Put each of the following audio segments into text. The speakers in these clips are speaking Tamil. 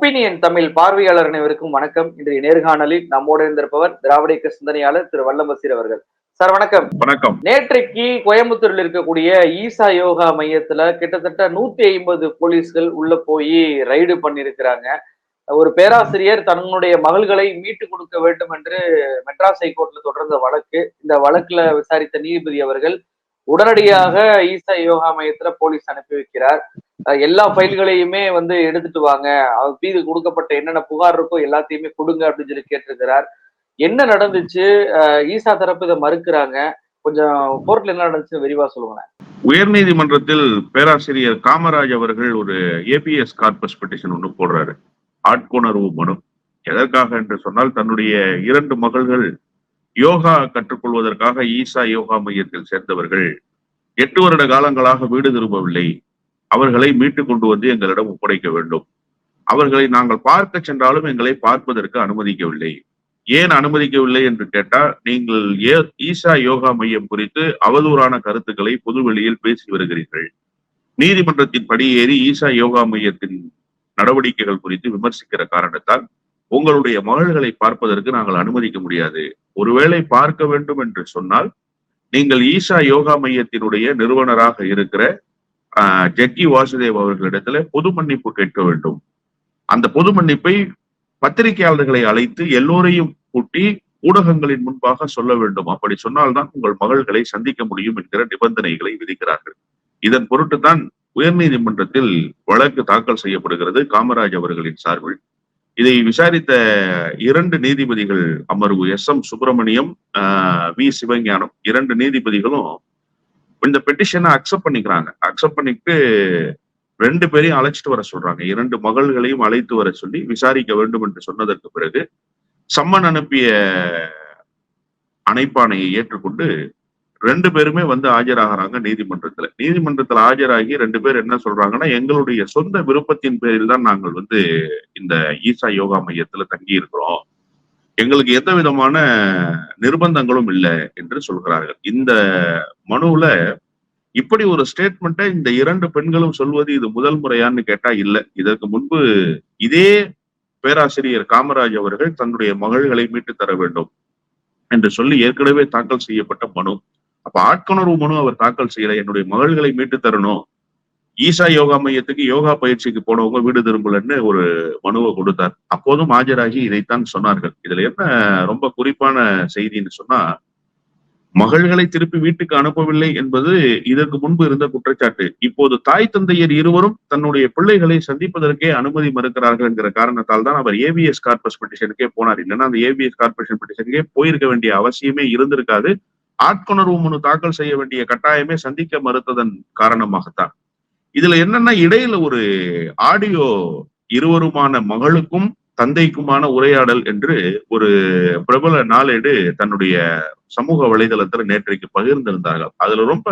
ஒப்பீனியன் தமிழ் பார்வையாளர் அனைவருக்கும் வணக்கம். இன்றைய நேர்காணலில் நம்மோடு இருந்திருப்பவர் திராவிட இயக்க சிந்தனையாளர் திரு வல்லம்பசீர் அவர்கள். சார் வணக்கம். வணக்கம். நேற்றைக்கு கோயம்புத்தூர்ல இருக்கக்கூடிய ஈசா யோகா மையத்துல கிட்டத்தட்ட நூத்தி ஐம்பது போலீஸ்கள் உள்ள போய் ரைடு பண்ணிருக்கிறாங்க ஒரு பேராசிரியர் தன்னுடைய மகள்களை மீட்டு கொடுக்க வேண்டும் என்று மெட்ராஸ் ஹைகோர்ட்ல தொடர்ந்த வழக்கு. இந்த வழக்குல விசாரித்த நீதிபதி அவர்கள் உடனடியாக ஈசா யோகா மையத்துல போலீஸ் அனுப்பி வைக்கிறார். எல்லா ஃபைல்களையுமே வந்து எடுத்துட்டு வாங்க. அவர் மீது கொடுக்கப்பட்ட என்னென்ன புகார் இருக்கோ எல்லாத்தையுமே கொடுங்க அப்படின்னு சொல்லி கேட்டிருக்கிறார். என்ன நடந்துச்சு? ஈசா தரப்பு இதை மறுக்கிறாங்க. கொஞ்சம் கோர்ட்ல என்ன நடந்துச்சு விரிவா சொல்லுங்க உயர்நீதிமன்றத்தில் பேராசிரியர் காமராஜ் அவர்கள் ஒரு ஏபிஎஸ் கார்பஸ் பெட்டிஷன் ஒன்று போடுறாரு. ஆட்கொணர்வு மனு. எதற்காக என்று சொன்னால் தன்னுடைய இரண்டு மகள்கள் யோகா கற்றுக்கொள்வதற்காக ஈசா யோகா மையத்தில் சேர்ந்தவர்கள் எட்டு வருட காலங்களாக வீடு திரும்பவில்லை. அவர்களை மீட்டு கொண்டு வந்து எங்களிடம் ஒப்படைக்க வேண்டும். அவர்களை நாங்கள் பார்க்க சென்றாலும் எங்களை பார்ப்பதற்கு அனுமதிக்கவில்லை. ஏன் அனுமதிக்கவில்லை என்று கேட்டால் நீங்கள் ஏ ஈசா யோகா மையம் குறித்து அவதூறான கருத்துக்களை பொதுவெளியில் பேசி வருகிறீர்கள். நீதிமன்றத்தின் படியேறி ஈசா யோகா மையத்தின் நடவடிக்கைகள் குறித்து விமர்சிக்கிற காரணத்தால் உங்களுடைய மகள்களை பார்ப்பதற்கு நாங்கள் அனுமதிக்க முடியாது. ஒருவேளை பார்க்க வேண்டும் என்று சொன்னால் நீங்கள் ஈஷா யோகா மையத்தினுடைய நிறுவனராக இருக்கிற ஜக்கி வாசுதேவ் அவர்களிடத்துல பொது மன்னிப்பு கேட்க வேண்டும். அந்த பொது மன்னிப்பை பத்திரிகையாளர்களை அழைத்து எல்லோரையும் கூட்டி ஊடகங்களின் முன்பாக சொல்ல வேண்டும். அப்படி சொன்னால்தான் உங்கள் மகள்களை சந்திக்க முடியும் என்கிற நிபந்தனைகளை விதிக்கிறார்கள். இதன் பொருட்டு தான் உயர்நீதிமன்றத்தில் வழக்கு தாக்கல் செய்யப்படுகிறது. காமராஜ் அவர்களின் சார்பில். இதை விசாரித்த இரண்டு நீதிபதிகள் அமர்வு S. M. Subramaniam V. Sivagnanam இரண்டு நீதிபதிகளும் இந்த பெட்டிஷனை அக்செப்ட் பண்ணிக்கிறாங்க. அக்செப்ட் பண்ணிட்டு ரெண்டு பேரையும் அழைச்சிட்டு வர சொல்றாங்க. இரண்டு மகள்களையும் அழைத்து வர சொல்லி விசாரிக்க வேண்டும் என்று சொன்னதற்கு பிறகு சம்மன் அனுப்பிய அணைப்பானையை ஏற்றுக்கொண்டு ரெண்டு பேருமே வந்து ஆஜராகிறாங்க நீதிமன்றத்துல. நீதிமன்றத்துல ஆஜராகி ரெண்டு பேர் என்ன சொல்றாங்கன்னா எங்களுடைய சொந்த விருப்பத்தின் பேரில் தான் நாங்கள் வந்து இந்த ஈசா யோகா மையத்துல தங்கி இருக்கிறோம் எங்களுக்கு எந்த விதமான நிர்பந்தங்களும் இல்லை என்று சொல்கிறார்கள். இந்த மனுவுல இப்படி ஒரு ஸ்டேட்மெண்ட்டை இந்த இரண்டு பெண்களும் சொல்வது இது முதல் முறையான்னு கேட்டா இல்லை. இதற்கு முன்பு இதே பேராசிரியர் காமராஜ் அவர்கள் தன்னுடைய மகள்களை மீட்டு தர வேண்டும் என்று சொல்லி ஏற்கனவே தாக்கல் செய்யப்பட்ட மனு. அப்ப ஆட்கொணர்வு மனு அவர் தாக்கல் செய்யல. என்னுடைய மகள்களை மீட்டு தரணும். ஈசா யோகா மையத்துக்கு யோகா பயிற்சிக்கு போனவங்க வீடு திரும்பலன்னு ஒரு மனுவை கொடுத்தார். அப்போதும் ஆஜராகி இதைத்தான் சொன்னார்கள். இதுல என்ன ரொம்ப குறிப்பான செய்தின்னு சொன்னா மகள்களை திருப்பி வீட்டுக்கு அனுப்பவில்லை என்பது இதற்கு முன்பு இருந்த குற்றச்சாட்டு. இப்போது தாய் தந்தையர் இருவரும் தன்னுடைய பிள்ளைகளை சந்திப்பதற்கே அனுமதி மறுக்கிறார்கள் என்கிற காரணத்தால் தான் அவர் ஏபிஎஸ் கார்பஸ் பெட்டிஷனுக்கே போனார். இல்லைன்னா அந்த ஏபிஎஸ் கார்பரேஷன் பெட்டிஷனுக்கே போயிருக்க வேண்டிய அவசியமே இருந்திருக்காது. ஆட்கொணர்வு மனு தாக்கல் செய்ய வேண்டிய கட்டாயமே சந்திக்க மறுத்ததன் காரணமாகத்தான். இதுல என்னன்னா இடையில ஒரு ஆடியோ இருவருமான மகளுக்கும் தந்தைக்குமான உரையாடல் என்று ஒரு பிரபல நாளேடு தன்னுடைய சமூக வலைதளத்துல நேற்றைக்கு பகிர்ந்திருந்தார்கள் அதுல ரொம்ப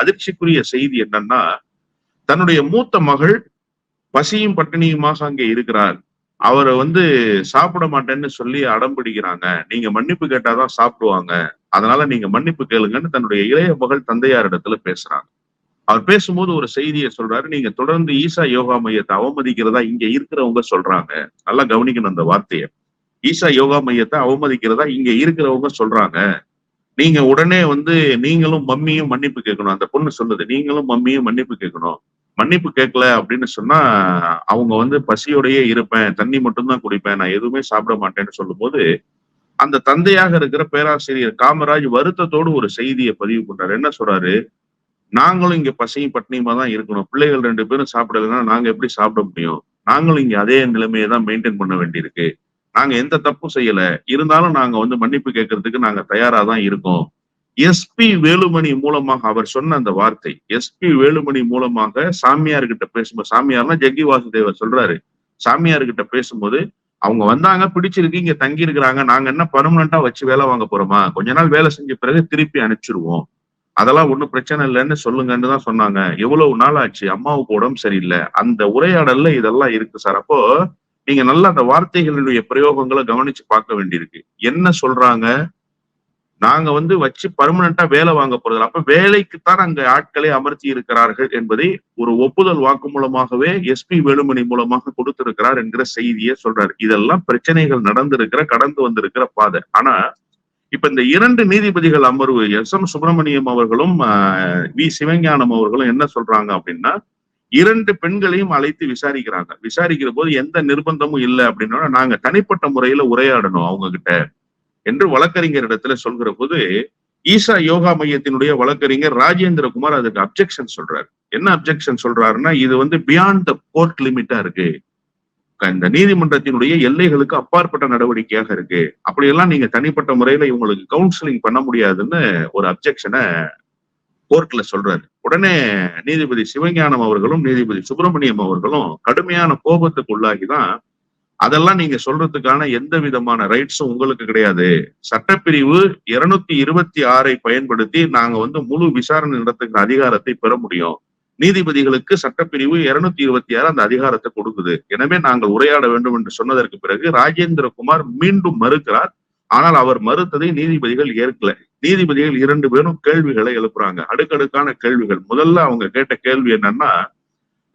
அதிர்ச்சிக்குரிய செய்தி என்னன்னா தன்னுடைய மூத்த மகள் பசியும் பட்டினியுமாக அங்கே இருக்கிறார் அவரை வந்து சாப்பிட மாட்டேன்னு சொல்லி அடம் பிடிக்கிறாங்க. நீங்க மன்னிப்பு கேட்டாதான் சாப்பிடுவாங்க. அதனால நீங்க மன்னிப்பு கேளுங்கன்னு தன்னுடைய இளைய மகள் தந்தையார் இடத்துல பேசுறாங்க. அவர் பேசும்போது ஒரு செய்தியை சொல்றாரு. நீங்க தொடர்ந்து ஈசா யோகா மையத்தை அவமதிக்கிறதா இங்க இருக்கிறவங்க சொல்றாங்க. நல்லா கவனிக்கணும் அந்த வார்த்தையை. ஈசா யோகா மையத்தை அவமதிக்கிறதா இங்க இருக்கிறவங்க சொல்றாங்க. நீங்க உடனே வந்து நீங்களும் மம்மியும் மன்னிப்பு கேட்கணும். அந்த பொண்ணு சொல்லுது நீங்களும் மம்மியும் மன்னிப்பு கேட்கணும். மன்னிப்பு கேட்கல அப்படின்னு சொன்னா அவங்க வந்து பசியோடையே இருப்பேன் தண்ணி மட்டும்தான் குடிப்பேன் நான் எதுவுமே சாப்பிட மாட்டேன்னு சொல்லும்போது அந்த தந்தையாக இருக்கிற பேராசிரியர் காமராஜ் வருத்தத்தோடு ஒரு செய்தியை பதிவு பண்றாரு. என்ன சொல்றாரு? நாங்களும் இங்க பசியும் பட்டினியுமா தான் இருக்கணும். பிள்ளைகள் ரெண்டு பேரும் சாப்பிடலைன்னா நாங்க எப்படி சாப்பிட முடியும்? நாங்களும் இங்க அதே நிலைமையை தான் மெயின்டைன் பண்ண வேண்டியிருக்கு. நாங்க எந்த தப்பும் செய்யல. இருந்தாலும் நாங்க வந்து மன்னிப்பு கேட்கறதுக்கு நாங்க தயாரா தான் இருக்கோம். எஸ்பி வேலுமணி மூலமாக அவர் சொன்ன அந்த வார்த்தை எஸ்பி வேலுமணி மூலமாக சாமியார் கிட்ட பேசும்போது சாமியார்னா ஜக்கி வாசுதேவர் சொல்றாரு. சாமியார் கிட்ட பேசும்போது அவங்க வந்தாங்க பிடிச்சிருக்கு இங்க தங்கி இருக்கிறாங்க நாங்க என்ன பர்மனண்டா வச்சு வேலை வாங்க போறோமா? கொஞ்ச நாள் வேலை செஞ்ச பிறகு திருப்பி அனுப்பிச்சிருவோம். அதெல்லாம் ஒண்ணும் பிரச்சனை இல்லைன்னு சொல்லுங்கன்னு தான் சொன்னாங்க. எவ்வளவு நாள் ஆச்சு? அம்மாவுக்கு உடம்பு சரியில்லை. அந்த உரையாடல்ல இதெல்லாம் இருக்கு சார். அப்போ நீங்க நல்லா அந்த வார்த்தைகளுடைய பிரயோகங்களை கவனிச்சு பார்க்க வேண்டியிருக்கு. என்ன சொல்றாங்க? நாங்க வந்து வச்சு பர்மனண்டா வேலை வாங்க போறது அப்ப வேலைக்குத்தான் அங்க ஆட்களை அமர்த்தி இருக்கிறார்கள் என்பதை ஒரு ஒப்புதல் வாக்கு மூலமாகவே எஸ்பி வேலுமணி மூலமாக கொடுத்திருக்கிறார் என்கிற செய்தியை சொல்றாரு. இதெல்லாம் பிரச்சனைகள் நடந்திருக்கிற கடந்து வந்திருக்கிற பாதை. ஆனா இப்ப இந்த இரண்டு நீதிபதிகள் அமர்வு எஸ் எம் சுப்பிரமணியம் அவர்களும் ஆஹ், வி சிவஞானம் அவர்களும் என்ன சொல்றாங்க அப்படின்னா இரண்டு பெண்களையும் அழைத்து விசாரிக்கிறாங்க. விசாரிக்கிற போது எந்த நிர்பந்தமும் இல்லை அப்படின்னா நாங்க தனிப்பட்ட முறையில உரையாடணும் அவங்க கிட்ட என்று வழக்கறிஞரிடத்துல சொல்கிற போது ஈசா யோகா மையத்தினுடைய வழக்கறிஞர் ராஜேந்திரகுமார் அதுக்கு அப்ஜெக்ஷன் சொல்றாரு. என்ன அப்ஜெக்ஷன் சொல்றாருன்னா இது வந்து பியாண்ட் த கோர்ட் லிமிட்டா இருக்கு. இந்த நீதிமன்றத்தினுடைய எல்லைகளுக்கு அப்பாற்பட்ட நடவடிக்கையாக இருக்கு. அப்படியெல்லாம் நீங்க தனிப்பட்ட முறையில இவங்களுக்கு கவுன்சிலிங் பண்ண முடியாதுன்னு ஒரு அப்செக்ஷனை கோர்ட்ல சொல்றாரு. உடனே நீதிபதி சிவஞானம் அவர்களும் நீதிபதி சுப்பிரமணியம் அவர்களும் கடுமையான கோபத்துக்கு உள்ளாகிதான் அதெல்லாம் நீங்க சொல்றதுக்கான எந்த விதமான ரைட்ஸும் உங்களுக்கு கிடையாது. சட்டப்பிரிவு இருநூத்தி இருபத்தி ஆறை பயன்படுத்தி நாங்க வந்து முழு விசாரணை நடத்துகிற அதிகாரத்தை பெற முடியும். நீதிபதிகளுக்கு சட்டப்பிரிவு இருநூத்தி இருபத்தி ஆறு அந்த அதிகாரத்தை கொடுக்குது. எனவே நாங்கள் உரையாட வேண்டும் என்று சொன்னதற்கு பிறகு ராஜேந்திரகுமார் மீண்டும் மறுக்கிறார். ஆனால் அவர் மறுத்ததை நீதிபதிகள் ஏற்கல. நீதிபதிகள் இரண்டு பேரும் கேள்விகளை எழுப்புறாங்க. அடுக்கடுக்கான கேள்விகள். முதல்ல அவங்க கேட்ட கேள்வி என்னன்னா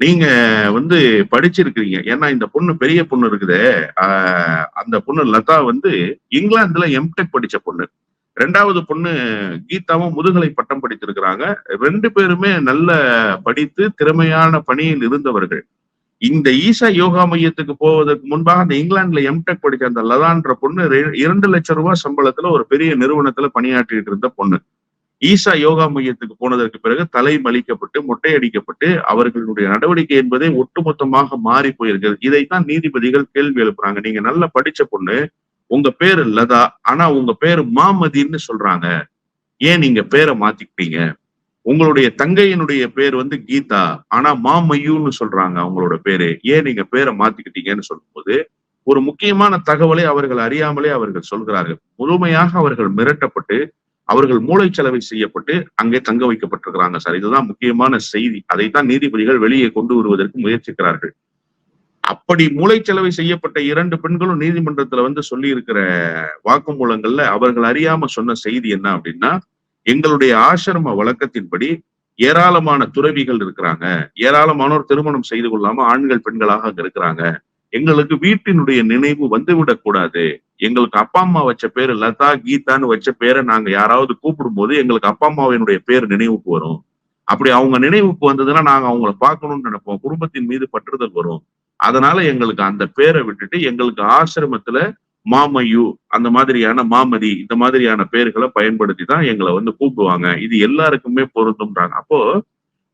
நீங்க வந்து படிச்சிருக்கிறீங்க. ஏன்னா இந்த பொண்ணு பெரிய பொண்ணு இருக்குது. அந்த பொண்ணு லதா வந்து இங்கிலாந்துல எம்டெக் படிச்ச பொண்ணு. ரெண்டாவது பொண்ணு கீதாவும் முதுகலை பட்டம் படித்திருக்கிறாங்க. ரெண்டு பேருமே நல்ல படித்து திறமையான பணியில் இருந்தவர்கள். இந்த ஈசா யோகா மையத்துக்கு போவதற்கு முன்பாக அந்த இங்கிலாந்துல எம்டெக் படிச்ச அந்த லதான்ற பொண்ணு ரெ- இரண்டு லட்சம் ரூபாய் சம்பளத்துல ஒரு பெரிய நிறுவனத்துல பணியாற்றிட்டு இருந்த பொண்ணு. ஈசா யோகா மையத்துக்கு போனதற்கு பிறகு தலை மலிக்கப்பட்டு மொட்டையடிக்கப்பட்டு அவர்களுடைய நடவடிக்கை என்பதே ஒட்டுமொத்தமாக மாறி போயிருக்கிறது. இதைத்தான் நீதிபதிகள் கேள்வி எழுப்புறாங்க. நீங்க நல்லா படிச்ச பொண்ணு உங்க பேரு லதா ஆனா உங்க பேரு மாமதின்னு சொல்றாங்க. ஏன் நீங்க பேரை மாத்திக்கிட்டீங்க? உங்களுடைய தங்கையினுடைய பேர் வந்து கீதா ஆனா மாமையூன்னு சொல்றாங்க அவங்களோட பேரு. ஏன் நீங்க பேரை மாத்திக்கிட்டீங்கன்னு சொல்லும்போது ஒரு முக்கியமான தகவலை அவர்கள் அறியாமலே அவர்கள் சொல்கிறார்கள். முழுமையாக அவர்கள் மிரட்டப்பட்டு அவர்கள் மூளைச்சலவை செய்யப்பட்டு அங்கே தங்க வைக்கப்பட்டிருக்கிறாங்க சார். இதுதான் முக்கியமான செய்தி. அதைத்தான் நீதிபதிகள் வெளியே கொண்டு வருவதற்கு முயற்சிக்கிறார்கள். அப்படி மூளைச்சலவை செய்யப்பட்ட இரண்டு பெண்களும் நீதிமன்றத்துல வந்து சொல்லி இருக்கிற வாக்குமூலங்கள்ல அவர்கள் அறியாம சொன்ன செய்தி என்ன அப்படின்னா எங்களுடைய ஆசிரம வழக்கத்தின்படி ஏராளமான துறவிகள் இருக்கிறாங்க. ஏராளமானோர் திருமணம் செய்து கொள்ளாம ஆண்கள் பெண்களாக அங்க இருக்கிறாங்க. எங்களுக்கு வீட்டினுடைய நினைவு வந்துவிடக் கூடாது. எங்களுக்கு அப்பா அம்மா வச்ச பேரு லதா கீதான்னு வச்ச பேரை நாங்க யாராவது கூப்பிடும் போது எங்களுக்கு அப்பா அம்மாவினுடைய பேர் நினைவுக்கு வரும். அப்படி அவங்க நினைவுக்கு வந்ததுன்னா நாங்க அவங்கள பார்க்கணும்னு நினைப்போம். குடும்பத்தின் மீது பற்றுதல் வரும். அதனால எங்களுக்கு அந்த பேரை விட்டுட்டு எங்களுக்கு ஆசிரமத்துல மாமையு அந்த மாதிரியான மாமதி இந்த மாதிரியான பேர்களை பயன்படுத்தி தான் எங்களை வந்து கூப்பிடுவாங்க. இது எல்லாருக்குமே பொருந்தும்ன்றாங்க. அப்போ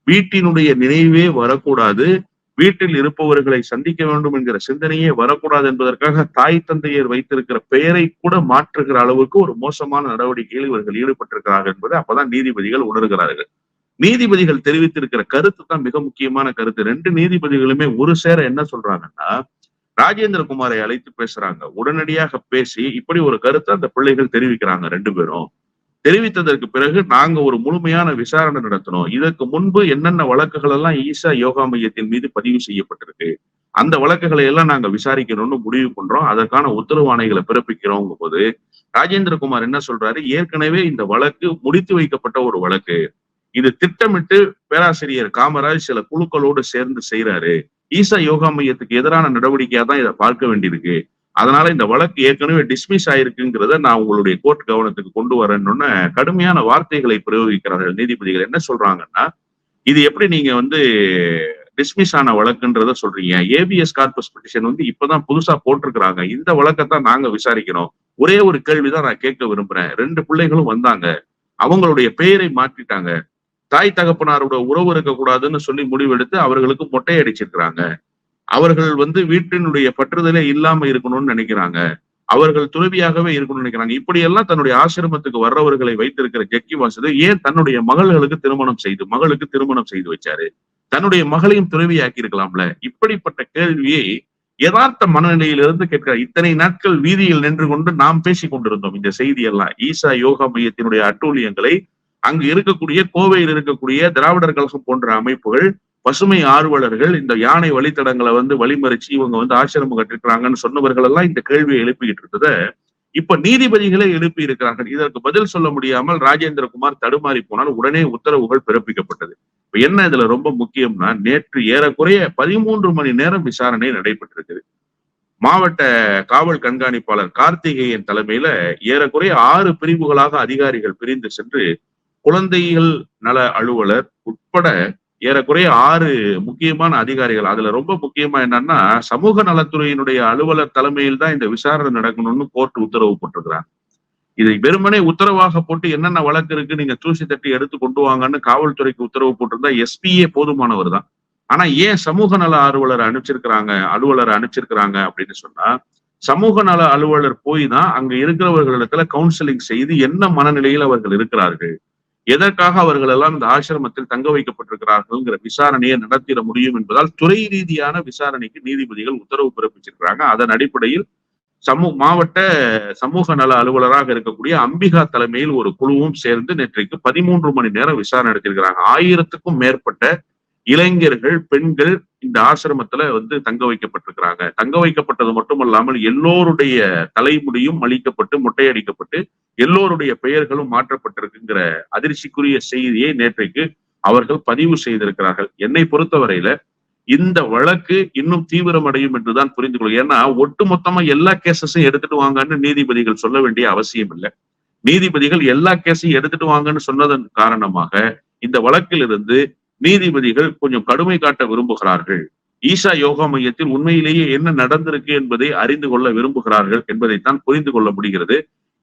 வீட்டினுடைய நினைவே வரக்கூடாது. வீட்டில் இருப்பவர்களை சந்திக்க வேண்டும் என்கிற சிந்தனையே வரக்கூடாது என்பதற்காக தாய் தந்தையர் வைத்திருக்கிற பெயரை கூட மாற்றுகிற அளவுக்கு ஒரு மோசமான நடவடிக்கையில் இவர்கள் ஈடுபட்டிருக்கிறார்கள் என்பதை அப்பதான் நீதிபதிகள் உணர்கிறார்கள். நீதிபதிகள் தெரிவித்திருக்கிற கருத்து தான் மிக முக்கியமான கருத்து. ரெண்டு நீதிபதிகளுமே ஒரு சேர என்ன சொல்றாங்கன்னா ராஜேந்திர குமாரை அழைத்து பேசுறாங்க. உடனடியாக பேசி இப்படி ஒரு கருத்தை அந்த பிள்ளைகள் தெரிவிக்கிறாங்க ரெண்டு பேரும். தெரிவித்ததற்கு பிறகு நாங்க ஒரு முழுமையான விசாரணை நடத்தினோம். இதற்கு முன்பு என்னென்ன வழக்குகள் எல்லாம் ஈசா யோகா மையத்தின் மீது பதிவு செய்யப்பட்டிருக்கு அந்த வழக்குகளை எல்லாம் நாங்க விசாரிக்கணும்னு முடிவு பண்றோம். அதற்கான உத்தரவு ஆணைகளை பிறப்பிக்கிறோம் போது ராஜேந்திரகுமார் என்ன சொல்றாரு? ஏற்கனவே இந்த வழக்கு முடித்து வைக்கப்பட்ட ஒரு வழக்கு. இது திட்டமிட்டு பேராசிரியர் காமராஜ் சில குழுக்களோடு சேர்ந்து செய்யறாரு ஈசா யோகா மையத்துக்கு எதிரான நடவடிக்கையா தான் இதை பார்க்க வேண்டியிருக்கு. அதனால இந்த வழக்கு ஏற்கனவே டிஸ்மிஸ் ஆயிருக்குங்கிறத நான் உங்களுடைய கோர்ட் கவனத்துக்கு கொண்டு வரேன்னு கடுமையான வார்த்தைகளை பிரயோகிக்கிறார்கள் நீதிபதிகள். என்ன சொல்றாங்கன்னா இது எப்படி நீங்க வந்து டிஸ்மிஸ் ஆன வழக்குன்றத சொல்றீங்க? ஏபிஎஸ் கார்பஸ் பெட்டிஷன் வந்து இப்பதான் புதுசா போட்டிருக்கிறாங்க. இந்த வழக்கத்தான் நாங்க விசாரிக்கிறோம். ஒரே ஒரு கேள்விதான் நான் கேட்க விரும்புறேன். ரெண்டு பிள்ளைகளும் வந்தாங்க. அவங்களுடைய பெயரை மாற்றிட்டாங்க. தாய் தகப்பனாரோட உறவு இருக்கக்கூடாதுன்னு சொல்லி முடிவெடுத்து அவர்களுக்கு மொட்டை அடிச்சிருக்கிறாங்க. அவர்கள் வந்து வீட்டினுடைய பற்றுதலே இல்லாம இருக்கணும்னு நினைக்கிறாங்க. அவர்கள் துறவியாகவே இருக்கணும்னு நினைக்கிறாங்க. இப்படி எல்லாம் தன்னுடைய ஆசிரமத்துக்கு வர்றவர்களை வைத்திருக்கிற ஜக்கி வாசது ஏன் தன்னுடைய மகள்களுக்கு திருமணம் செய்து மகளுக்கு திருமணம் செய்து வச்சாரு? தன்னுடைய மகளையும் துறவியாக்கி இருக்கலாம்ல இப்படிப்பட்ட கேள்வியை யதார்த்த மனநிலையிலிருந்து கேட்கிறார். இத்தனை நாட்கள் வீதியில் நின்று கொண்டு நாம் பேசிக் கொண்டிருந்தோம் இந்த செய்தியெல்லாம். ஈசா யோகா மையத்தினுடைய அட்டூழியங்களை அங்கு இருக்கக்கூடிய கோவையில் இருக்கக்கூடிய திராவிடர் கழகம் போன்ற அமைப்புகள் பசுமை ஆர்வலர்கள் இந்த யானை வழித்தடங்களை வந்து வழிமறிச்சு இவங்க வந்து ஆசிரமம் கட்டிருக்கிறாங்கன்னு சொன்னவர்கள் எல்லாம் இந்த கேள்வியை எழுப்பிக்கிட்டு இருந்தத இப்ப நீதிபதிகளே எழுப்பி இருக்கிறார்கள். இதற்கு பதில் சொல்ல முடியாமல் ராஜேந்திரகுமார் தடுமாறி போனால் உடனே உத்தரவுகள் பிறப்பிக்கப்பட்டது. இப்ப என்ன இதுல ரொம்ப முக்கியம்னா நேற்று ஏறக்குறைய பதிமூன்று மணி நேரம் விசாரணை நடைபெற்றிருக்குது. மாவட்ட காவல் கண்காணிப்பாளர் கார்த்திகேயன் தலைமையில ஏறக்குறைய ஆறு பிரிவுகளாக அதிகாரிகள் பிரிந்து சென்று குழந்தைகள் நல அலுவலர் உட்பட ஏறக்குறைய ஆறு முக்கியமான அதிகாரிகள். அதுல ரொம்ப முக்கியமா என்னன்னா சமூக நலத்துறையினுடைய அலுவலர் தலைமையில் தான் இந்த விசாரணை நடக்கணும்னு கோர்ட் உத்தரவு போட்டிருக்கிறாங்க. இதை வெறுமனே உத்தரவாக போட்டு என்னென்ன வழக்கு இருக்கு நீங்க தூசி தட்டி எடுத்து கொண்டு வாங்கன்னு காவல்துறைக்கு உத்தரவு போட்டிருந்தா எஸ்பியே போதுமானவர் தான். ஆனா ஏன் சமூக நல அலுவலர் அனுப்பிச்சிருக்கிறாங்க அலுவலர் அனுப்பிச்சிருக்கிறாங்க அப்படின்னு சொன்னா சமூக நல அலுவலர் போய் தான் அங்க இருக்கிறவர்களிடத்துல கவுன்சிலிங் செய்து என்ன மனநிலையில் அவர்கள் இருக்கிறார்கள்? எதற்காக அவர்கள் எல்லாம் இந்த ஆசிரமத்தில் தங்க வைக்கப்பட்டிருக்கிறார்கள்ங்கிற விசாரணையை நடத்திட முடியும் என்பதால் துறை ரீதியான விசாரணைக்கு நீதிபதிகள் உத்தரவு பிறப்பிச்சிருக்கிறாங்க. அதன் அடிப்படையில் சமூக மாவட்ட சமூக நல அலுவலராக இருக்கக்கூடிய அம்பிகா தலைமையில் ஒரு குழுவும் சேர்ந்து நேற்றைக்கு பதிமூன்று மணி நேரம் விசாரணை நடத்தியிருக்கிறாங்க. ஆயிரத்துக்கும் மேற்பட்ட இளைஞர்கள் பெண்கள் இந்த ஆசிரமத்துல வந்து தங்க வைக்கப்பட்டிருக்கிறாங்க. தங்க வைக்கப்பட்டது மட்டுமல்லாமல் எல்லோருடைய தலைமுடியும் அழிக்கப்பட்டு மொட்டையடிக்கப்பட்டு எல்லோருடைய பெயர்களும் மாற்றப்பட்டிருக்குங்கிற அதிர்ச்சிக்குரிய செய்தியை நேற்றைக்கு அவர்கள் பதிவு செய்திருக்கிறார்கள். என்னை பொறுத்தவரையில இந்த வழக்கு இன்னும் தீவிரமடையும் என்றுதான் புரிந்து கொள்ளும் ஏன்னா ஒட்டுமொத்தமா எல்லா கேசஸையும் எடுத்துட்டு வாங்கன்னு நீதிபதிகள் சொல்ல வேண்டிய அவசியம் இல்லை. நீதிபதிகள் எல்லா கேஸையும் எடுத்துட்டு வாங்கன்னு சொன்னதன் காரணமாக இந்த வழக்கிலிருந்து நீதிபதிகள் கொஞ்சம் கடுமை காட்ட விரும்புகிறார்கள். ஈசா யோகா மையத்தில் உண்மையிலேயே என்ன நடந்திருக்கு என்பதை அறிந்து கொள்ள விரும்புகிறார்கள் என்பதைத்தான் புரிந்து கொள்ள முடிகிறது.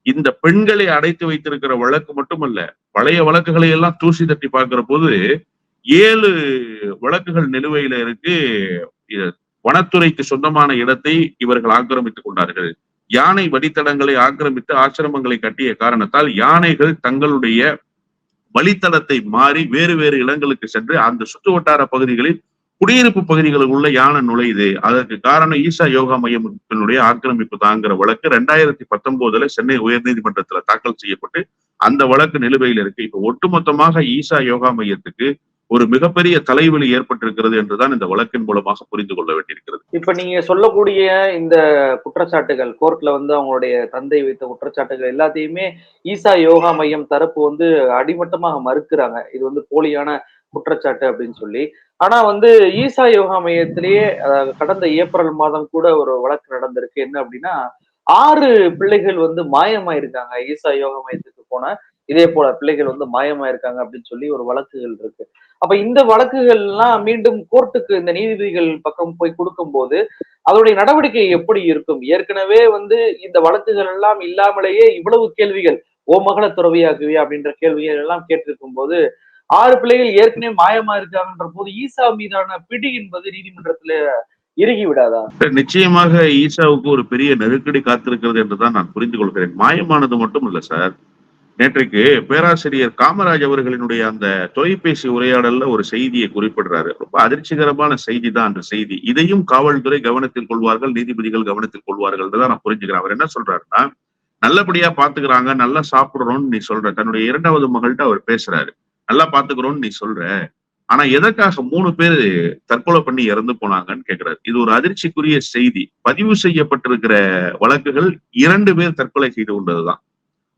இந்த பெண்களை அடைத்து வைத்திருக்கிற வழக்கு மட்டுமல்ல பழைய வழக்குகளை எல்லாம் தூசி தட்டி பார்க்கிற போது ஏழு வழக்குகள் நிலுவையில இருக்கு. வனத்துறைக்கு சொந்தமான இடத்தை இவர்கள் ஆக்கிரமித்துக் கொண்டார்கள். யானை வழித்தடங்களை ஆக்கிரமித்து ஆசிரமங்களை கட்டிய காரணத்தால் யானைகள் தங்களுடைய வழித்தடத்தை மாறி வேறு வேறு இடங்களுக்கு சென்று அந்த சுற்று வட்டார பகுதிகளில் குடியிருப்பு பகுதிகளுக்குள்ள யானை நுழையுது. அதற்கு காரணம் ஈசா யோகா மையத்தினுடைய ஆக்கிரமிப்பு தாங்கிற வழக்கு. ரெண்டாயிரத்தி பத்தொன்பதுல சென்னை உயர்நீதிமன்றத்துல தாக்கல் செய்யப்பட்டு அந்த வழக்கு நிலுவையில் இருக்கு. இப்ப ஒட்டுமொத்தமாக ஈசா யோகா மையத்துக்கு ஒரு மிகப்பெரிய தலைவலி ஏற்பட்டிருக்கிறது என்றுதான் இந்த வழக்கின் மூலமாக புரிந்து கொள்ள வேண்டியிருக்கிறது. இப்ப நீங்க சொல்லக்கூடிய இந்த குற்றச்சாட்டுகள் கோர்ட்ல வந்து அவங்களுடைய தந்தை வைத்த குற்றச்சாட்டுகள் எல்லாத்தையுமே ஈசா யோகா மையம் தரப்பு வந்து அடிமட்டமாக மறுக்கிறாங்க. இது வந்து போலியான குற்றச்சாட்டு அப்படின்னு சொல்லி. ஆனா வந்து ஈசா யோகா மையத்திலேயே கடந்த ஏப்ரல் மாதம் கூட ஒரு வழக்கு நடந்திருக்கு. என்ன அப்படின்னா ஆறு பிள்ளைகள் வந்து மாயமாயிருக்காங்க. ஈசா யோகா மையத்துக்கு போன இதே போல பிள்ளைகள் வந்து மாயமாயிருக்காங்க அப்படின்னு சொல்லி ஒரு வழக்குகள் இருக்கு. அப்ப இந்த வழக்குகள் எல்லாம் மீண்டும் கோர்ட்டுக்கு இந்த நீதிபதிகள் பக்கம் போய் கொடுக்கும் போது அதனுடைய நடவடிக்கை எப்படி இருக்கும்? ஏற்கனவே வந்து இந்த வழக்குகள் எல்லாம் இல்லாமலேயே இவ்வளவு கேள்விகள் ஓ மகள துறவியாக்குவியா அப்படின்ற கேள்விகள் எல்லாம் கேட்டிருக்கும் போது ஆறு பிள்ளைகள் ஏற்கனவே மாயமா இருக்காங்கன்ற போது ஈசா மீதான பிடி என்பது நீதிமன்றத்துல இறுகி விடாதா? நிச்சயமாக ஈசாவுக்கு ஒரு பெரிய நெருக்கடி காத்திருக்கிறது என்றுதான் நான் புரிந்து கொள்கிறேன். மாயமானது மட்டும் இல்ல சார். நேற்றைக்கு பேராசிரியர் காமராஜ் அவர்களினுடைய அந்த தொலைபேசி உரையாடல்ல ஒரு செய்தியை குறிப்பிடுறாரு. ரொம்ப அதிர்ச்சிகரமான செய்தி தான் அந்த செய்தி. இதையும் காவல்துறை கவனத்தில் கொள்வார்கள் நீதிபதிகள் கவனத்தில் கொள்வார்கள் தான் நான் புரிஞ்சுக்கிறேன். அவர் என்ன சொல்றாருன்னா நல்லபடியா பாத்துக்கிறாங்க நல்லா சாப்பிடுறோம்னு நீ சொல்ற. தன்னுடைய இரண்டாவது மகள்கிட்ட அவர் பேசுறாரு. நல்லா பாத்துக்கிறோம்னு நீ சொல்ற. ஆனா எதற்காக மூணு பேர் தற்கொலை பண்ணி இறந்து போனாங்கன்னு கேக்குறாரு. இது ஒரு அதிர்ச்சிக்குரிய செய்தி. பதிவு செய்யப்பட்டிருக்கிற வழக்குகள் இரண்டு பேர் தற்கொலை செய்து கொண்டதுதான்.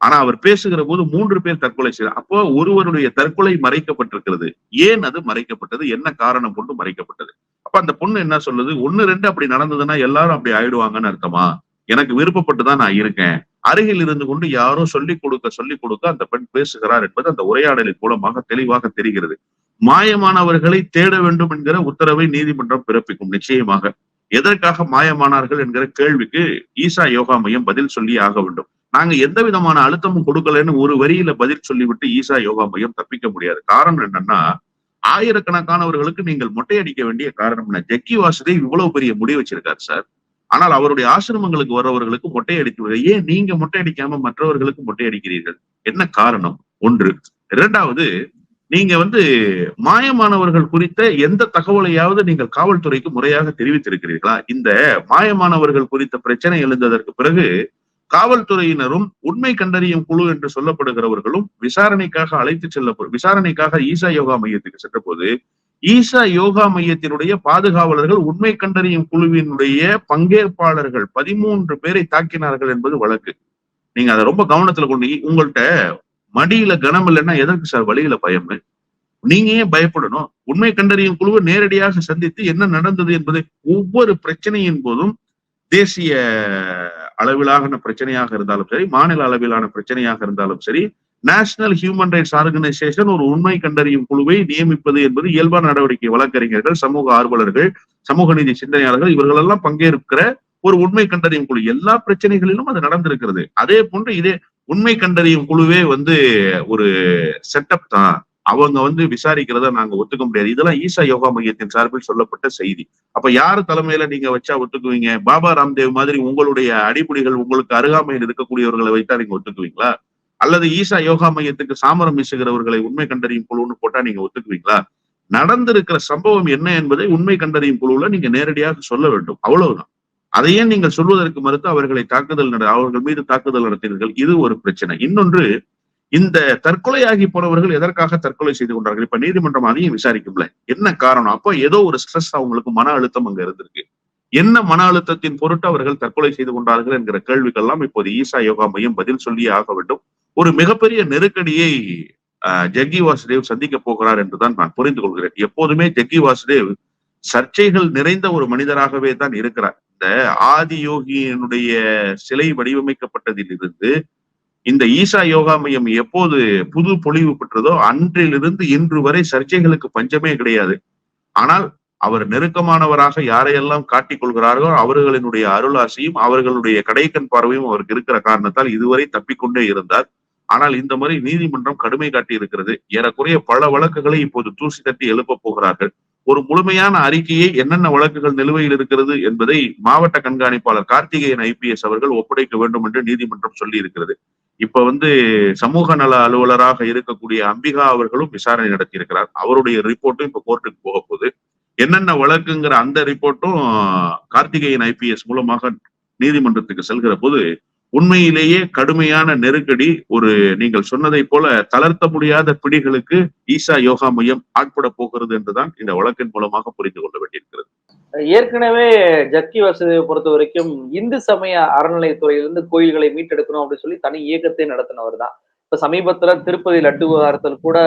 ஆனா அவர் பேசுகிற போது மூன்று பேர் தற்கொலை செய்தார் அப்போ ஒருவருடைய தற்கொலை மறைக்கப்பட்டிருக்கிறது. ஏன் அது மறைக்கப்பட்டது? என்ன காரணம் கொண்டு மறைக்கப்பட்டது? அப்ப அந்த பொண்ணு என்ன சொல்லுது? ஒன்னு ரெண்டு அப்படி நடந்ததுன்னா எல்லாரும் அப்படி ஆயிடுவாங்கன்னு அர்த்தமா? எனக்கு விருப்பப்பட்டுதான் நான் இருக்கேன். அருகில் இருந்து கொண்டு யாரோ சொல்லிக் கொடுக்க சொல்லிக் கொடுக்க அந்த பெண் பேசுகிறார் என்பது அந்த உரையாடலின் மூலமாக தெளிவாக தெரிகிறது. மாயமானவர்களை தேட வேண்டும் என்கிற உத்தரவை நீதிமன்றம் பிறப்பிக்கும் நிச்சயமாக. எதற்காக மாயமானார்கள் என்கிற கேள்விக்கு ஈசா யோகா மையம் பதில் சொல்லி ஆக வேண்டும். நாங்க எந்த விதமான அழுத்தமும் கொடுக்கலன்னு ஒரு வரியில பதில் சொல்லிவிட்டு ஈசா யோகா மையம் தப்பிக்க முடியாது. காரணம் என்னன்னா ஆயிரக்கணக்கானவர்களுக்கு நீங்கள் மொட்டை அடிக்க வேண்டிய காரணம் என்ன? ஜக்கி வாசுதேவ் இவ்வளவு பெரிய முடிவு வச்சிருக்காரு சார். ஆனால் அவருடைய ஆசிரமங்களுக்கு வர்றவர்களுக்கு மொட்டை அடித்து ஏன் நீங்க மொட்டை அடிக்காம மற்றவர்களுக்கு மொட்டை அடிக்கிறீர்கள்? என்ன காரணம்? ஒன்று. இரண்டாவது நீங்க வந்து மாயமானவர்கள் குறித்த எந்த தகவலையாவது நீங்கள் காவல்துறைக்கு முறையாக தெரிவித்திருக்கிறீர்களா? இந்த மாயமானவர்கள் குறித்த பிரச்சனை எழுந்ததற்கு பிறகு காவல்துறையினரும் உண்மை கண்டறியும் குழு என்று சொல்லப்படுகிறவர்களும் விசாரணைக்காக அழைத்து செல்ல விசாரணைக்காக ஈசா யோகா மையத்துக்கு சென்ற போது ஈசா யோகா மையத்தினுடைய பாதுகாவலர்கள் உண்மை கண்டறியும் குழுவினுடைய பங்கேற்பாளர்கள் பதிமூன்று பேரை தாக்கினார்கள் என்பது வழக்கு. நீங்க அதை ரொம்ப கவனத்துல கொண்டு உங்கள்கிட்ட மடியில கனம் இல்லைன்னா எதற்கு சார் வழியில பயம்? நீங்க ஏன் பயப்படணும்? உண்மை கண்டறியும் குழுவை நேரடியாக சந்தித்து என்ன நடந்தது என்பதை ஒவ்வொரு பிரச்சனையின் போதும் தேசிய அளவிலான பிரச்சனையாக இருந்தாலும் சரி மாநில அளவிலான பிரச்சனையாக இருந்தாலும் சரி நேஷனல் ஹியூமன் ரைட்ஸ் ஆர்கனைசேஷன் ஒரு உண்மை கண்டறியும் குழுவை நியமிப்பது என்பது இயல்பான நடவடிக்கை. வழக்கறிஞர்கள் சமூக ஆர்வலர்கள் சமூக நீதி சிந்தனையாளர்கள் இவர்கள் எல்லாம் பங்கேற்கிற ஒரு உண்மை கண்டறியும் குழு. எல்லா பிரச்சனைகளிலும் அது நடந்திருக்கிறது. அதே போன்று இதே உண்மை கண்டறியும் குழுவே வந்து ஒரு செட்டப் தான். அவங்க வந்து விசாரிக்கிறத நாங்க ஒத்துக்க முடியாது. இதெல்லாம் ஈசா யோகா மையத்தின் சார்பில் சொல்லப்பட்ட செய்தி. அப்ப யார் தலைமையில நீங்க வச்சா ஒத்துக்குவீங்க? பாபா ராம்தேவ் மாதிரி உங்களுடைய அடிப்படைகள் உங்களுக்கு அருகாமையில் இருக்கக்கூடியவர்களை வைத்தா நீங்க ஒத்துக்குவீங்களா? அல்லது ஈசா யோகா மையத்துக்கு சாமரம் வீசுகிறவர்களை உண்மை கண்டறியும் குழுன்னு போட்டா நீங்க ஒத்துக்குவீங்களா? நடந்திருக்கிற சம்பவம் என்ன என்பதை உண்மை கண்டறியும் குழுவுல நீங்க நேரடியாக சொல்ல வேண்டும். அவ்வளவுதான். அதையே நீங்கள் சொல்வதற்கு மறுத்து அவர்களை தாக்குதல் நட அவர்கள் மீது தாக்குதல் நடத்தினீர்கள். இது ஒரு பிரச்சனை. இன்னொன்று இந்த தற்கொலையாகி போனவர்கள் எதற்காக தற்கொலை செய்து கொண்டார்கள்? இப்ப நீதிமன்றம் அதையும் விசாரிக்கும்ல. என்ன காரணம்? அப்போ ஏதோ ஒரு ஸ்ட்ரெஸ் அவங்களுக்கு மன அழுத்தம் அங்க இருந்திருக்கு. என்ன மன அழுத்தத்தின் பொருட்டு அவர்கள் தற்கொலை செய்து கொண்டார்கள் என்கிற கேள்விகள்லாம் இப்போது ஈசா யோகா மையம் பதில் சொல்லியே ஆக வேண்டும். ஒரு மிகப்பெரிய நெருக்கடியை ஜக்கி வாசுதேவ் சந்திக்க போகிறார் என்றுதான் நான் புரிந்து கொள்கிறேன். எப்போதுமே ஜக்கி வாசுதேவ் சர்ச்சைகள் நிறைந்த ஒரு மனிதராகவே தான் இருக்கிறார். இந்த ஆதி யோகியினுடைய சிலை வடிவமைக்கப்பட்டதில் இருந்து இந்த ஈசா யோகா மையம் எப்போது புது பொழிவு பெற்றதோ அன்றிலிருந்து இன்று வரை சர்ச்சைகளுக்கு பஞ்சமே கிடையாது. ஆனால் அவர் நெருக்கமானவராக யாரையெல்லாம் காட்டிக் கொள்கிறார்களோ அவர்களினுடைய அருளாசியும் அவர்களுடைய கடைக்கண் பார்வையும் அவருக்கு இருக்கிற காரணத்தால் இதுவரை தப்பிக்கொண்டே இருந்தார். ஆனால் இந்த முறை நீதிமன்றம் கடுமை காட்டி இருக்கிறது. ஏறக்குறைய பல வழக்குகளை இப்போது தூசி தட்டி எழுப்ப போகிறார்கள். ஒரு முழுமையான அறிக்கையை என்னென்ன வழக்குகள் நிலுவையில் இருக்கிறது என்பதை மாவட்ட கண்காணிப்பாளர் கார்த்திகேயன் ஐபிஎஸ் அவர்கள் ஒப்படைக்க வேண்டும் என்று நீதிமன்றம் சொல்லி இருக்கிறது இப்ப வந்து சமூக நல அலுவலராக இருக்கக்கூடிய அம்பிகா அவர்களும் விசாரணை நடத்தி இருக்கிறார் அவருடைய ரிப்போர்ட்டும் இப்ப கோர்ட்டுக்கு போக போகுது. என்னென்ன வழக்குங்கிற அந்த ரிப்போர்ட்டும் கார்த்திகேயன் ஐபிஎஸ் மூலமாக நீதிமன்றத்துக்கு செல்கிற போது உண்மையிலேயே கடுமையான நெருக்கடி ஒரு நீங்கள் சொன்னதை போல தளர்த்த முடியாத பிடிகளுக்கு ஈசா யோகா மையம் ஆட்பட போகிறது என்றுதான் இந்த வழக்கின் மூலமாக புரிந்து கொள்ள வேண்டியிருக்கிறது. ஏற்கனவே ஜக்கி வசதியை பொறுத்த வரைக்கும் இந்து சமய அறநிலையத்துறையிலிருந்து கோயில்களை மீட்டெடுக்கணும் அப்படின்னு சொல்லி தனி இயக்கத்தை நடத்தினவர் தான். இப்ப சமீபத்துல திருப்பதி லட்டு விவகாரத்தில் கூட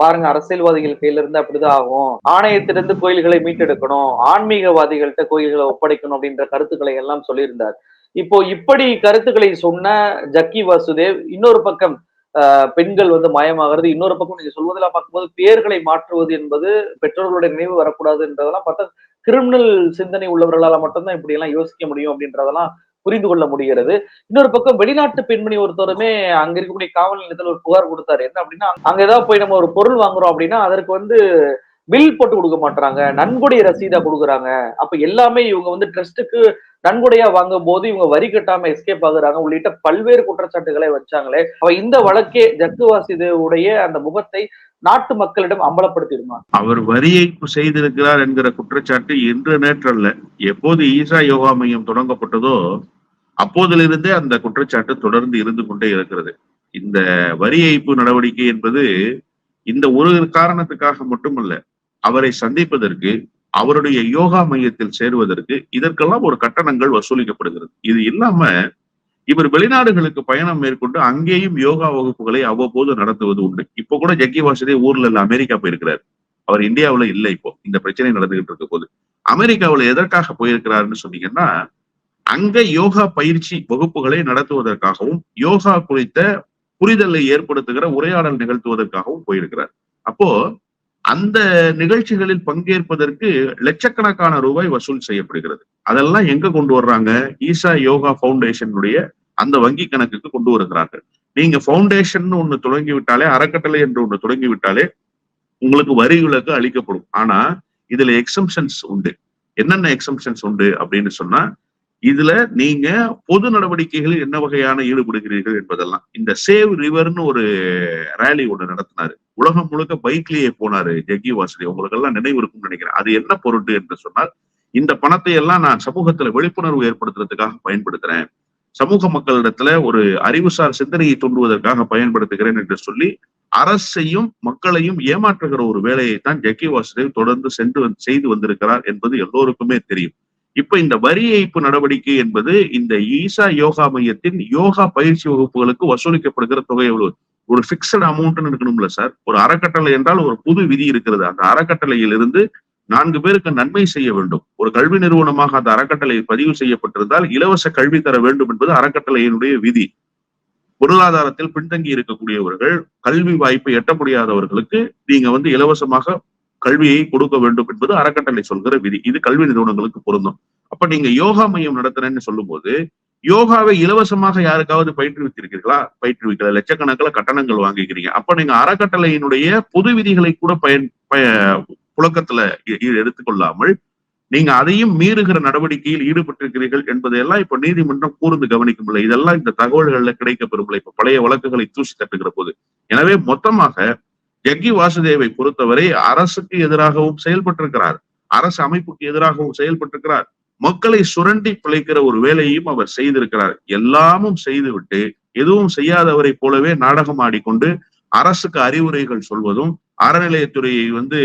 பாருங்க அரசியல்வாதிகள் கையில இருந்து அப்படிதான் ஆகும். ஆணையத்திலிருந்து கோயில்களை மீட்டெடுக்கணும் ஆன்மீகவாதிகள்கிட்ட கோயில்களை ஒப்படைக்கணும் அப்படின்ற கருத்துக்களை எல்லாம் சொல்லியிருந்தார். இப்போ இப்படி கருத்துக்களை சொன்ன ஜக்கி வாசுதேவ் இன்னொரு பக்கம் பெண்கள் வந்து மயமாகிறது இன்னொரு பக்கம் நீங்க சொல்வதெல்லாம் பார்க்கும்போது பெயர்களை மாற்றுவது என்பது பெற்றோர்களுடைய நினைவு வரக்கூடாது என்றதெல்லாம் பார்த்தா கிரிமினல் சிந்தனை உள்ளவர்களால மட்டும்தான் இப்படி எல்லாம் யோசிக்க முடியும் அப்படின்றதெல்லாம் புரிந்து கொள்ள முடிகிறது. இன்னொரு பக்கம் வெளிநாட்டு பெண்மணி ஒருத்தருமே அங்க இருக்கக்கூடிய காவல் நிலையத்தில் ஒரு புகார் கொடுத்தாரு. என்ன அப்படின்னா அங்க ஏதாவது போய் நம்ம ஒரு பொருள் வாங்குறோம் அப்படின்னா அதற்கு வந்து பில் போட்டு கொடுக்க மாட்டாங்க நன்கொடை ரசீதா கொடுக்குறாங்க. அப்ப எல்லாமே இவங்க வந்து ட்ரஸ்ட்டுக்கு நன்கொடையா வாங்கும் போது இவங்க வரி கட்டாம எஸ்கேப் ஆகுறாங்க. உள்ளிட்ட பல்வேறு குற்றச்சாட்டுகளை வச்சாங்களே. அவ இந்த வழக்கே ஜக்குவாசிதேவுடைய அந்த முகத்தை நாட்டு மக்களிடம் அம்பலப்படுத்திடுமா? அவர் வரி ஏய்ப்பு செய்திருக்கிறார் என்கிற குற்றச்சாட்டு இன்று நேற்றல்ல. எப்போது ஈசா யோகா மையம் தொடங்கப்பட்டதோ அப்போதிலிருந்தே அந்த குற்றச்சாட்டு தொடர்ந்து இருந்து கொண்டே இருக்கிறது. இந்த வரி ஏய்ப்பு நடவடிக்கை என்பது இந்த ஒரு காரணத்துக்காக மட்டுமல்ல அவரை சந்திப்பதற்கு அவருடைய யோகா மையத்தில் சேருவதற்கு இதற்கெல்லாம் ஒரு கட்டணங்கள் வசூலிக்கப்படுகிறது. இது இல்லாம இவர் வெளிநாடுகளுக்கு பயணம் மேற்கொண்டு அங்கேயும் யோகா வகுப்புகளை அவ்வப்போது நடத்துவது உண்டு. இப்போ கூட ஜக்கி வாசதே ஊர்ல இல்ல அமெரிக்கா போயிருக்கிறார். அவர் இந்தியாவுல இல்லை இப்போ இந்த பிரச்சனை நடந்துகிட்டு இருக்க போது. அமெரிக்காவுல எதற்காக போயிருக்கிறாருன்னு சொன்னீங்கன்னா அங்க யோகா பயிற்சி வகுப்புகளை நடத்துவதற்காகவும் யோகா குறித்த புரிதலை ஏற்படுத்துகிற உரையாடல் நிகழ்த்துவதற்காகவும் போயிருக்கிறார். அப்போ அந்த நிகழ்ச்சிகளில் பங்கேற்பதற்கு லட்சக்கணக்கான ரூபாய் வசூல் செய்யப்படுகிறது. அதெல்லாம் எங்க கொண்டு வர்றாங்க? ஈசா யோகா பவுண்டேஷனுடைய அந்த வங்கி கணக்குக்கு கொண்டு வருகிறார்கள். நீங்க பவுண்டேஷன் ஒண்ணு தொடங்கி விட்டாலே அறக்கட்டளை என்று ஒண்ணு தொடங்கி விட்டாலே உங்களுக்கு வரி விலக்கு அளிக்கப்படும். ஆனா இதுல எக்ஸம்ஷன்ஸ் உண்டு. என்னென்ன எக்ஸம்ஷன்ஸ் உண்டு அப்படின்னு சொன்னா இதுல நீங்க பொது நடவடிக்கைகளில் என்ன வகையான ஈடுபடுகிறீர்கள் என்பதெல்லாம். இந்த சேவ் ரிவர்னு ஒரு ரேலி ஒண்ணு நடத்தினாரு. உலகம் முழுக்க பைக்லயே போனாரு ஜக்கி வாசலி உங்களுக்கு எல்லாம் நினைவு இருக்கும்னு நினைக்கிறேன். அது என்ன பொருட்டு என்று சொன்னால் இந்த பணத்தை எல்லாம் நான் சமூகத்துல விழிப்புணர்வு ஏற்படுத்துறதுக்காக பயன்படுத்துறேன். சமூக மக்களிடத்துல ஒரு அறிவுசார் சிந்தனையை தூண்டுவதற்காக பயன்படுத்துகிறேன் என்று சொல்லி அரசையும் மக்களையும் ஏமாற்றுகிற ஒரு வேலையை தான் ஜக்கி வாசுதேவ் தொடர்ந்து சென்று செய்து வந்திருக்கிறார் என்பது எல்லோருக்குமே தெரியும். இப்ப இந்த வரி ஏய்ப்பு நடவடிக்கை என்பது இந்த ஈசா யோகா மையத்தின் யோகா பயிற்சி வகுப்புகளுக்கு வசூலிக்கப்படுகிற தொகை எவ்வளவு? ஒரு பிக்சட் அமௌண்ட்னு இருக்கணும்ல சார் ஒரு அறக்கட்டளை என்றால் ஒரு புது விதி இருக்கிறது. அந்த அறக்கட்டளையிலிருந்து நான்கு பேருக்கு நன்மை செய்ய வேண்டும். ஒரு கல்வி நிறுவனமாக அந்த அறக்கட்டளை பதிவு செய்யப்பட்டிருந்தால் இலவச கல்வி தர வேண்டும் என்பது அறக்கட்டளையினுடைய விதி. பொருளாதாரத்தில் பின்தங்கி இருக்கக்கூடியவர்கள் கல்வி வாய்ப்பை எட்ட முடியாதவர்களுக்கு நீங்க வந்து இலவசமாக கல்வியை கொடுக்க வேண்டும் என்பது அறக்கட்டளை சொல்கிற விதி. இது கல்வி நிறுவனங்களுக்கு பொருந்தும். அப்ப நீங்க யோகா மையம் நடத்துறேன்னு சொல்லும்போது யோகாவை இலவசமாக யாருக்காவது பயிற்றுவித்திருக்கிறீர்களா பயிற்றுவிக்கல. லட்சக்கணக்கில் கட்டணங்கள் வாங்கிக்கிறீங்க. அப்ப நீங்க அறக்கட்டளையினுடைய பொது விதிகளை கூட பயன் பய- புழக்கத்துல எடுத்துக்கொள்ளாமல் நீங்க அதையும் மீறுகிற நடவடிக்கையில் ஈடுபட்டிருக்கிறீர்கள் என்பதையெல்லாம் இப்ப நீதிமன்றம் கூர்ந்து கவனிக்கும் இல்லை இதெல்லாம் இந்த தகவல்கள்ல கிடைக்க பெறும்ல இப்ப பழைய வழக்குகளை தூசி தட்டுகிற போது. எனவே மொத்தமாக ஜக்கி வாசுதேவை பொறுத்தவரை அரசுக்கு எதிராகவும் செயல்பட்டிருக்கிறார். அரசு அமைப்புக்கு எதிராகவும் செயல்பட்டிருக்கிறார். மக்களை சுரண்டி பிழைக்கிற ஒரு வேலையையும் அவர் செய்திருக்கிறார். எல்லாமும் செய்துவிட்டு எதுவும் செய்யாதவரை போலவே நாடகம் ஆடிக்கொண்டு அரசுக்கு அறிவுரைகள் சொல்வதும் அறநிலையத்துறையை வந்து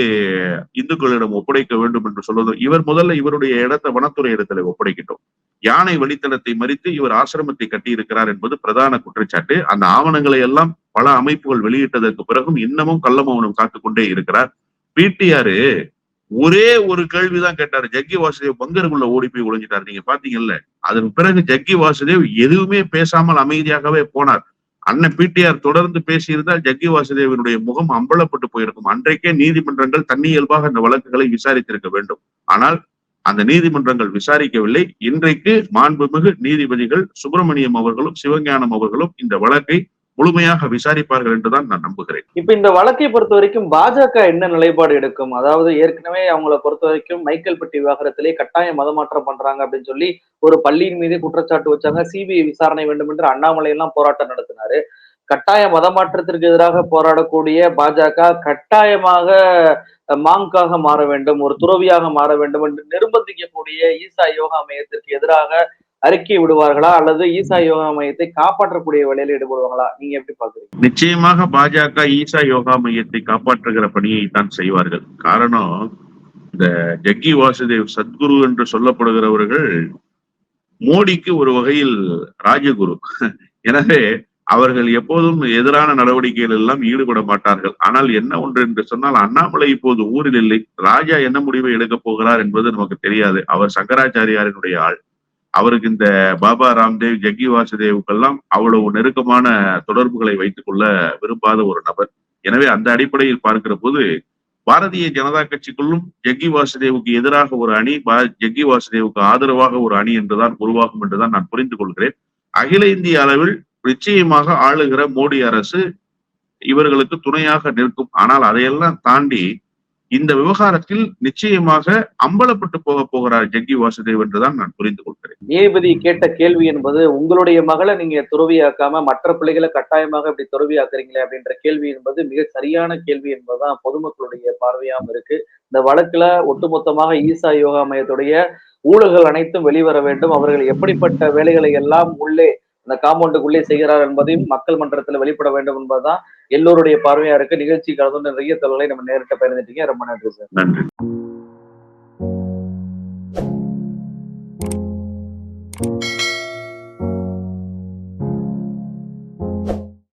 இந்துக்களிடம் ஒப்படைக்க வேண்டும் என்று சொல்வதும் இவர் முதல்ல இவருடைய இடத்தை வனத்துறை இடத்துல ஒப்படைக்கட்டும். யானை வழித்தடத்தை மறித்து இவர் ஆசிரமத்தை கட்டியிருக்கிறார் என்பது பிரதான குற்றச்சாட்டு. அந்த ஆவணங்களை எல்லாம் பல அமைப்புகள் வெளியிட்டதற்கு பிறகும் இன்னமும் கள்ளமௌனம் காத்துக் கொண்டே இருக்கிறார். பிடிஆரு ஒரே ஒரு கேள்விதான் கேட்டாரு. ஜக்கி வாசுதேவ் பங்கருக்குள்ள ஓடி போய் ஒழிஞ்சிட்டாரு நீங்க பாத்தீங்கல்ல அதன் பிறகு ஜக்கி வாசுதேவ் எதுவுமே பேசாமல் அமைதியாகவே போனார். அண்ணன் பிடிஆர் தொடர்ந்து பேசியிருந்தால் ஜக்கி வாசுதேவனுடைய முகம் அம்பலப்பட்டு போயிருக்கும். அன்றைக்கே நீதிமன்றங்கள் தன்னியல்பாக அந்த வழக்குகளை விசாரித்திருக்க வேண்டும். ஆனால் அந்த நீதிமன்றங்கள் விசாரிக்கவில்லை. இன்றைக்கு மாண்புமிகு நீதிபதிகள் சுப்பிரமணியம் அவர்களும் சிவஞானம் அவர்களும் இந்த வழக்கை முழுமையாக விசாரிப்பார்கள் என்றுதான் நான் நம்புகிறேன். இப்ப இந்த வழக்கை பொறுத்த வரைக்கும் பாஜக என்ன நிலைப்பாடு எடுக்கும்? அதாவது ஏற்கனவே அவங்கள பொறுத்த வரைக்கும் மைக்கேல்பட்டி விவகாரத்திலே கட்டாய மதமாற்றம் பண்றாங்க அப்படின்னு சொல்லி ஒரு பள்ளியின் மீது குற்றச்சாட்டு வச்சாங்க. சிபிஐ விசாரணை வேண்டும் என்று அண்ணாமலை எல்லாம் போராட்டம் நடத்தினாரு. கட்டாய மதமாற்றத்திற்கு எதிராக போராடக்கூடிய பாஜக கட்டாயமாக மாங்காக மாற வேண்டும் ஒரு துறவியாக மாற வேண்டும் என்று நிர்பந்திக்கக்கூடிய ஈசா யோகா மையத்திற்கு எதிராக அறிக்கை விடுவார்களா அல்லது ஈசா யோகா மையத்தை காப்பாற்றக்கூடிய வேலையில் ஈடுபடுவாங்களா நீங்க எப்படி பாக்குறீங்க? நிச்சயமாக பாஜக ஈசா யோகா மையத்தை காப்பாற்றுகிற பணியை தான் செய்வார்கள். காரணம் இந்த ஜக்கி வாசுதேவ் சத்குரு என்று சொல்லப்படுகிறவர்கள் மோடிக்கு ஒரு வகையில் ராஜகுரு. எனவே அவர்கள் எப்போதும் எதிரான நடவடிக்கைகள் எல்லாம் ஈடுபட மாட்டார்கள். ஆனால் என்ன ஒன்று என்று சொன்னால் அண்ணாமலை இப்போது ஊரில் இல்லை. ராஜா என்ன முடிவை எடுக்கப் போகிறார் என்பது நமக்கு தெரியாது. அவர் சங்கராச்சாரியாரினுடைய ஆள். அவருக்கு இந்த பாபா ராம்தேவ் ஜக்கி வாசுதேவுக்கெல்லாம் அவ்வளவு நெருக்கமான தொடர்புகளை வைத்துக் கொள்ள விரும்பாத ஒரு நபர். எனவே அந்த அடிப்படையில் பார்க்கிற போது பாரதிய ஜனதா கட்சிக்குள்ளும் ஜக்கி வாசுதேவுக்கு எதிராக ஒரு அணி பா- ஜக்கி வாசுதேவுக்கு ஆதரவாக ஒரு அணி என்றுதான் உருவாகும் என்றுதான் நான் புரிந்து கொள்கிறேன். அகில இந்திய அளவில் நிச்சயமாக ஆளுகிற மோடி அரசு இவர்களுக்கு துணையாக நிற்கும். ஆனால் அதையெல்லாம் தாண்டி இந்த விவகாரத்தில் நிச்சயமாக அம்பலப்பட்டு போக போகிறார் ஜக்கி வாசுதேவ் என்றுதான் நான் புரிந்து கொள்கிறேன். நீதிபதி கேட்ட கேள்வி என்பது உங்களுடைய மகளை நீங்க துறவியாக்காம மற்ற பிள்ளைகளை கட்டாயமாக இப்படி துறவியாக்குறீங்களே அப்படின்ற கேள்வி என்பது மிக சரியான கேள்வி என்பதுதான் பொதுமக்களுடைய பார்வையாம இருக்கு. இந்த வழக்குல ஒட்டுமொத்தமாக ஈசா யோகா மையத்துடைய ஊழல்கள் அனைத்தும் வெளிவர வேண்டும். அவர்கள் எப்படிப்பட்ட வேலைகளை எல்லாம் உள்ளே அந்த காம்பவுண்டுக்குள்ளே செய்கிறார் என்பதையும் மக்கள் மன்றத்தில் வெளிப்பட வேண்டும் என்பதுதான் எல்லோருடைய பார்வையா இருக்கு. நிகழ்ச்சி கலந்து நிறைய தொழிலை நம்ம நேரிட்ட பயந்துட்டீங்க ரொம்ப நன்றி சார். நன்றி.